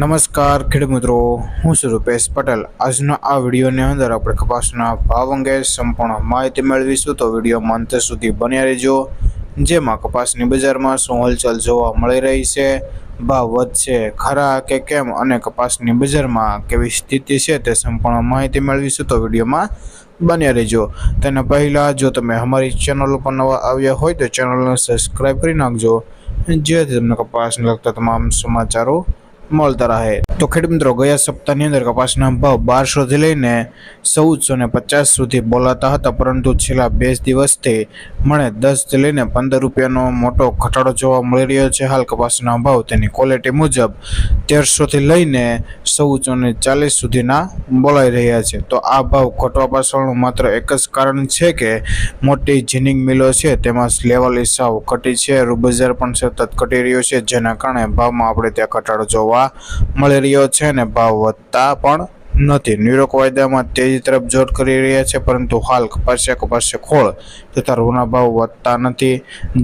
નમસ્કાર, ખેડૂત મિત્રો. હું છું રૂપેશ પટેલ. આજના આ વિડીયોની અંદર આપણે કપાસના ભાવ અંગે સંપૂર્ણ માહિતી મેળવીશું. તો વિડીયોમાં અંત સુધી બન્યા રહેજો. જેમાં કપાસની બજારમાં શું હલચલ જોવા મળી રહી છે, ભાવ વધશે ખરા કે કેમ, અને કપાસની બજારમાં કેવી સ્થિતિ છે તે સંપૂર્ણ માહિતી મેળવીશું. તો વિડીયોમાં બન્યા રહેજો. તેના પહેલાં, જો તમે અમારી ચેનલ ઉપર નવા આવ્યા હોય, તો ચેનલને સબસ્ક્રાઈબ કરી નાખજો. જેથી તમને કપાસને લગતા તમામ સમાચારો મળતા રહે તો ખેડૂત મિત્રો, ગયા સપ્તાહની અંદર કપાસના ભાવ બારસોથી લઈને ચૌદસો ને પચાસ સુધી બોલાતા હતા, પરંતુ છેલ્લા બે દિવસથી મને દસથી લઈને પંદર રૂપિયાનો મોટો ઘટાડો જોવા મળી રહ્યો છે. હાલ કપાસના ભાવ તેની ક્વોલિટી મુજબ તેરસોથી લઈને ચૌદસો ને ચાલીસ સુધીના બોલાઈ રહ્યા છે. તો આ ભાવ ઘટવા પાછળનું માત્ર એક જ કારણ છે કે મોટી જીનિંગ મિલો છે, તેમાં લેવલ સાવ ઘટી છે રૂબજાર પણ સતત ઘટી રહ્યો છે, જેના કારણે ભાવમાં આપણે ત્યાં ઘટાડો જોવા મળી રહ્યો છે અને ભાવ વધતા પણ નથી. ન્યુરોક વાયદામાં તેજી તરફ જોર કરી રહ્યા છે, પરંતુ હાલ કપાસિયા કપાસિયા ખોળ તથા રૂના ભાવ વધતા નથી,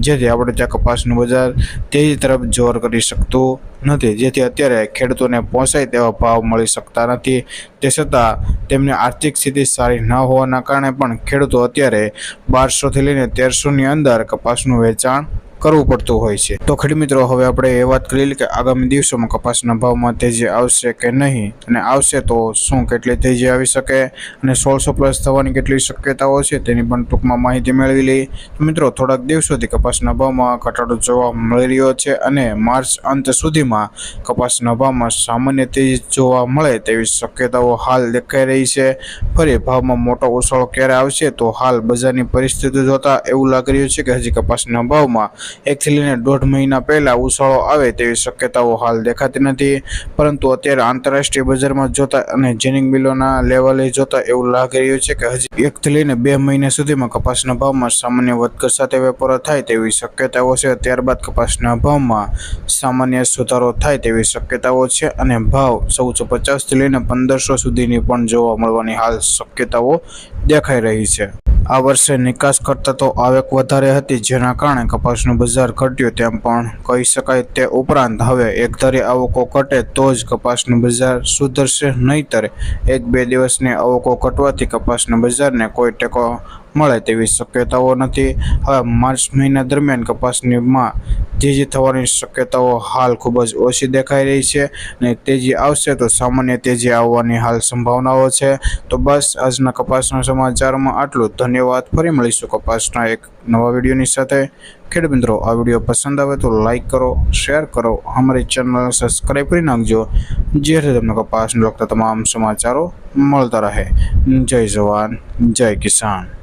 જેથી આપણે ત્યાં કપાસનું બજાર તેજી તરફ જોર કરી શકતું નથી. જેથી અત્યારે ખેડૂતોને પહોંચાય તેવા ભાવ મળી શકતા નથી. તે છતાં તેમની આર્થિક સ્થિતિ સારી ન હોવાના કારણે પણ ખેડૂતો અત્યારે બારસોથી લઈને તેરસોની અંદર કપાસનું વેચાણ કરવું પડતું હોય છે. તો ખેડૂત મિત્રો, હવે આપણે એ વાત કરી કે આગામી દિવસોમાં કપાસના ભાવમાં તેજી આવશે કે નહીં? અને આવશે તો શું કેટલી તેજી આવી શકે? અને સોળસો પ્લસ થવાની કેટલી શક્યતાઓ છે તેની પણ ટૂંકમાં માહિતી મેળવી લઈ મિત્રો, થોડાક દિવસોથી કપાસના ભાવમાં ઘટાડો જોવા મળી રહ્યો છે અને માર્ચ અંત સુધીમાં કપાસના ભાવમાં સામાન્ય તેજી જોવા મળે તેવી શક્યતાઓ હાલ દેખાઈ રહી છે. ફરી ભાવમાં મોટો ઉછાળો ક્યારે આવશે તો હાલ બજારની પરિસ્થિતિ જોતા એવું લાગી રહ્યું છે કે હજી કપાસના ભાવમાં એકથી લઈને દોઢ મહિના પહેલાં ઉછાળો આવે તેવી શક્યતાઓ હાલ દેખાતી નથી, પરંતુ અત્યારે આંતરરાષ્ટ્રીય બજારમાં જોતા અને જેનિંગ મિલોના લેવલે જોતા એવું લાગી રહ્યું છે કે હજી એકથી લઈને બે મહિના સુધીમાં કપાસના ભાવમાં સામાન્ય વધઘટ સાથે વેપારો થાય તેવી શક્યતાઓ છે. ત્યારબાદ કપાસના ભાવમાં સામાન્ય સુધારો થાય તેવી શક્યતાઓ છે અને ભાવ ચૌદસો પચાસથી લઈને પંદરસો સુધીની પણ જોવા મળવાની હાલ શક્યતાઓ દેખાઈ રહી છે. આ વર્ષે નિકાસ કરતાં તો આવક વધારે હતી, જેના કારણે કપાસનું બજાર ઘટ્યું તેમ પણ કહી શકાય તે ઉપરાંત હવે એકધારી આવકો ઘટે તો જ કપાસનું બજાર સુધરશે નહીંતર એક બે દિવસની આવકો ઘટવાથી કપાસના બજારને કોઈ ટેકો મળે તેવી શક્યતાઓ નથી. હવે માર્ચ મહિના દરમિયાન કપાસનીમાં તેજી થવાની શક્યતાઓ હાલ ખૂબ જ ઓછી દેખાઈ રહી છે અને તેજી આવશે તો સામાન્ય તેજી આવવાની હાલ સંભાવનાઓ છે. તો બસ આજના કપાસના સમાચારમાં આટલું. ધન્યવાદ. ફરી મળીશું કપાસના એક નવા વિડીયોની સાથે. ખેડૂત મિત્રો, આ વીડિયો પસંદ આવે તો લાઈક કરો, શેર કરો. અમારી ચેનલને સબસ્ક્રાઈબ કરી નાખજો. જેથી તમને કપાસને લગતા તમામ સમાચારો મળતા રહે. જય જવાન. જય કિસાન.